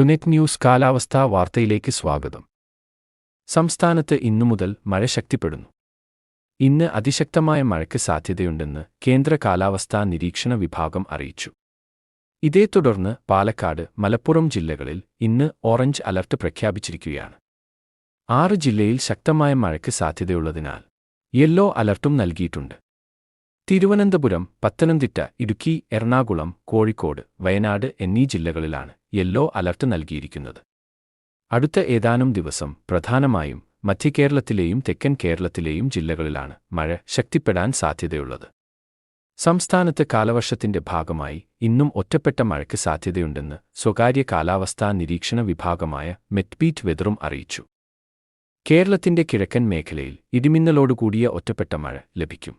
ടുനെറ്റ് news കാലാവസ്ഥാ വാർത്തയിലേക്ക് സ്വാഗതം. സംസ്ഥാനത്ത് ഇന്നു മുതൽ മഴ ശക്തിപ്പെടുന്നു. ഇന്ന് അതിശക്തമായ മഴയ്ക്ക് സാധ്യതയുണ്ടെന്ന് കേന്ദ്ര കാലാവസ്ഥാ നിരീക്ഷണ വിഭാഗം അറിയിച്ചു. ഇതേ തുടർന്ന് പാലക്കാട് മലപ്പുറം ജില്ലകളിൽ ഇന്ന് ഓറഞ്ച് അലർട്ട് പ്രഖ്യാപിച്ചിരിക്കുകയാണ്. ആറ് ജില്ലയിൽ ശക്തമായ മഴയ്ക്ക് സാധ്യതയുള്ളതിനാൽ യെല്ലോ അലർട്ടും നൽകിയിട്ടുണ്ട്. തിരുവനന്തപുരം പത്തനംതിട്ട ഇടുക്കി എറണാകുളം കോഴിക്കോട് വയനാട് എന്നീ ജില്ലകളിലാണ് യെല്ലോ അലർട്ട് നൽകിയിരിക്കുന്നത്. അടുത്ത ഏതാനും ദിവസം പ്രധാനമായും മധ്യകേരളത്തിലെയും തെക്കൻ കേരളത്തിലെയും ജില്ലകളിലാണ് മഴ ശക്തിപ്പെടാൻ സാധ്യതയുള്ളത്. സംസ്ഥാനത്ത് കാലവർഷത്തിന്റെ ഭാഗമായി ഇന്നും ഒറ്റപ്പെട്ട മഴയ്ക്ക് സാധ്യതയുണ്ടെന്ന് സ്വകാര്യ കാലാവസ്ഥാ നിരീക്ഷണ വിഭാഗമായ മെറ്റ്ബീറ്റ് വെതറും അറിയിച്ചു. കേരളത്തിന്റെ കിഴക്കൻ മേഖലയിൽ ഇടിമിന്നലോടുകൂടിയ ഒറ്റപ്പെട്ട മഴ ലഭിക്കും.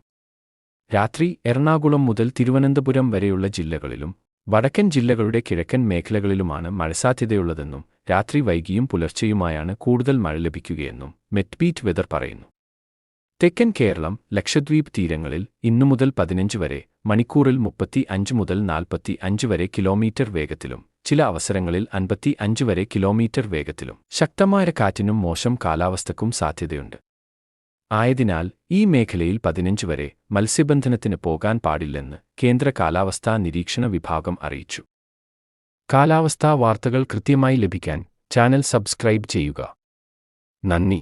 രാത്രി എറണാകുളം മുതൽ തിരുവനന്തപുരം വരെയുള്ള ജില്ലകളിലും വടക്കൻ ജില്ലകളുടെ കിഴക്കൻ മേഖലകളിലുമാണ് മഴസാധ്യതയുള്ളതെന്നും രാത്രി വൈകിയും പുലർച്ചെയുമായാണ് കൂടുതൽ മഴ ലഭിക്കുകയെന്നും മെറ്റ്ബീറ്റ് വെതർ പറയുന്നു. തെക്കൻ കേരളം ലക്ഷദ്വീപ് തീരങ്ങളിൽ ഇന്നു മുതൽ പതിനഞ്ച് വരെ മണിക്കൂറിൽ മുപ്പത്തി അഞ്ച് മുതൽ നാൽപ്പത്തി അഞ്ച് വരെ കിലോമീറ്റർ വേഗത്തിലും ചില അവസരങ്ങളിൽ അൻപത്തി അഞ്ച് വരെ കിലോമീറ്റർ വേഗത്തിലും. ശക്തമായ കാറ്റിനും മോശം കാലാവസ്ഥക്കും സാധ്യതയുണ്ട്. ആയതിനാൽ ഈ മേഖലയിൽ പതിനഞ്ച് വരെ മത്സ്യബന്ധനത്തിന് പോകാൻ പാടില്ലെന്ന് കേന്ദ്ര കാലാവസ്ഥാ നിരീക്ഷണ വിഭാഗം അറിയിച്ചു. കാലാവസ്ഥാ വാർത്തകൾ കൃത്യമായി ലഭിക്കാൻ ചാനൽ സബ്സ്ക്രൈബ് ചെയ്യുക. നന്ദി.